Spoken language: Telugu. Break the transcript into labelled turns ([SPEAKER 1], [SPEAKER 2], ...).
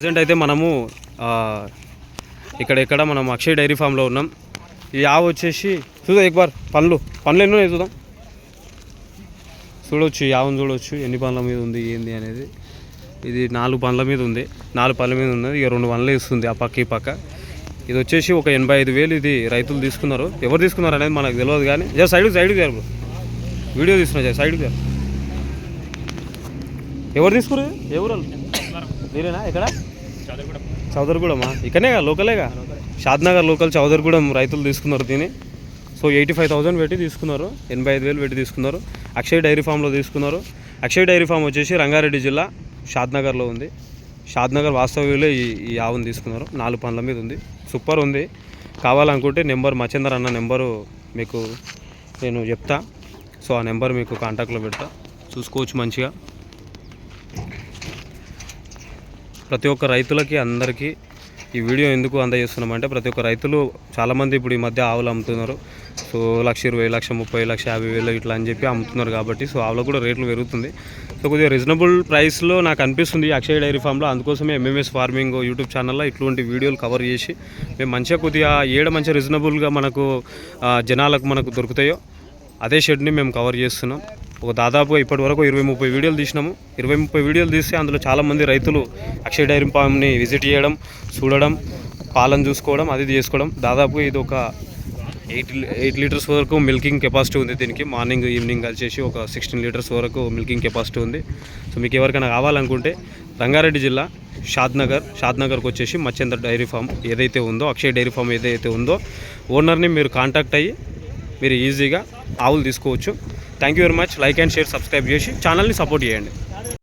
[SPEAKER 1] ప్రజెంట్ అయితే మనము ఇక్కడ ఇక్కడ మనం అక్షయ్ డైరీ ఫామ్లో ఉన్నాం. ఈ ఆవు వచ్చేసి చూద్దాం ఎక్బార్ పండ్లు. పండ్లు ఎన్నో చూద్దాం. చూడవచ్చు ఈ ఆవును చూడవచ్చు ఎన్ని పండ్ల మీద ఉంది ఏంది అనేది. ఇది నాలుగు పండ్ల మీద ఉంది. నాలుగు పండ్ల మీద ఉంది ఇక రెండు పండ్లు ఇస్తుంది ఆ పక్క ఈ పక్క. ఇది వచ్చేసి ఒక ఎనభై ఐదు వేలు ఇది రైతులు తీసుకున్నారు. ఎవరు తీసుకున్నారు అనేది మనకు తెలియదు కానీ జర సైడ్ సైడ్ గారు బ్రో. వీడియో తీసుకున్నా సైడ్కి గారు. ఎవరు తీసుకున్నారు? ఎవరు వాళ్ళు? మీరేనా ఇక్కడ? చౌదరిగూడమా? ఇక్కడనేగా లోకలేగా? షాద్నగర్ లోకల్ చౌదరిగూడెం రైతులు తీసుకున్నారు దీన్ని. సో ఎయిటీ ఫైవ్ థౌసండ్ పెట్టి తీసుకున్నారు. ఎనభై ఐదు వేలు పెట్టి తీసుకున్నారు. అక్షయ్ డైరీ ఫామ్లో తీసుకున్నారు. అక్షయ్ డైరీ ఫామ్ వచ్చేసి రంగారెడ్డి జిల్లా షాద్నగర్లో ఉంది. షాద్నగర్ వాస్తవ్యంలో ఈ ఈ ఆవును తీసుకున్నారు. నాలుగు పనుల మీద ఉంది. సూపర్ ఉంది. కావాలనుకుంటే నెంబర్ మచేందర్ అన్న నెంబరు మీకు నేను చెప్తా. సో ఆ నెంబర్ మీకు కాంటాక్ట్లో పెడతా. చూసుకోవచ్చు మంచిగా. ప్రతి ఒక్క రైతులకి అందరికీ ఈ వీడియో ఎందుకు అందజేస్తున్నామంటే ప్రతి ఒక్క రైతులు చాలామంది ఇప్పుడు ఈ మధ్య ఆవులు అమ్ముతున్నారు. సో లక్ష ఇరవై లక్ష ముప్పై లక్ష యాభై వేలు ఇట్లా అని చెప్పి అమ్ముతున్నారు కాబట్టి సో ఆవులకు కూడా రేట్లు పెరుగుతుంది. సో కొద్దిగా రీజనబుల్ ప్రైస్లో నాకు అనిపిస్తుంది ఈ డైరీ ఫామ్లో. అందుకోసమే ఎంఎంఎస్ ఫార్మింగ్ యూట్యూబ్ ఛానల్లో ఇటువంటి వీడియోలు కవర్ చేసి మేము మంచిగా కొద్దిగా ఏడ మంచిగా రీజనబుల్గా మనకు జనాలకు మనకు దొరుకుతాయో అదే షెడ్ని మేము కవర్ చేస్తున్నాం. ఒక దాదాపుగా ఇప్పటి వరకు ఇరవై ముప్పై వీడియోలు తీసినాము. ఇరవై ముప్పై వీడియోలు తీస్తే అందులో చాలామంది రైతులు అక్షయ్ డైరీ ఫామ్ని విజిట్ చేయడం చూడడం పాలను చూసుకోవడం అది చేసుకోవడం. దాదాపు ఇది ఒక ఎయిట్ ఎయిట్ లీటర్స్ వరకు మిల్కింగ్ కెపాసిటీ ఉంది దీనికి. మార్నింగ్ ఈవినింగ్ కలిసేసి ఒక సిక్స్టీన్ లీటర్స్ వరకు మిల్కింగ్ కెపాసిటీ ఉంది. సో మీకు ఎవరికైనా కావాలనుకుంటే రంగారెడ్డి జిల్లా షాద్నగర్ షాద్నగర్కి వచ్చేసి మచ్చేందర్ డైరీ ఫామ్ ఏదైతే ఉందో అక్షయ్ డైరీ ఫామ్ ఏదైతే ఉందో ఓనర్ని మీరు కాంటాక్ట్ అయ్యి మీరు ఈజీగా ఆవులు తీసుకోవచ్చు. Thank you very much like and share subscribe చేసి ఛానల్ని సపోర్ట్ చేయండి.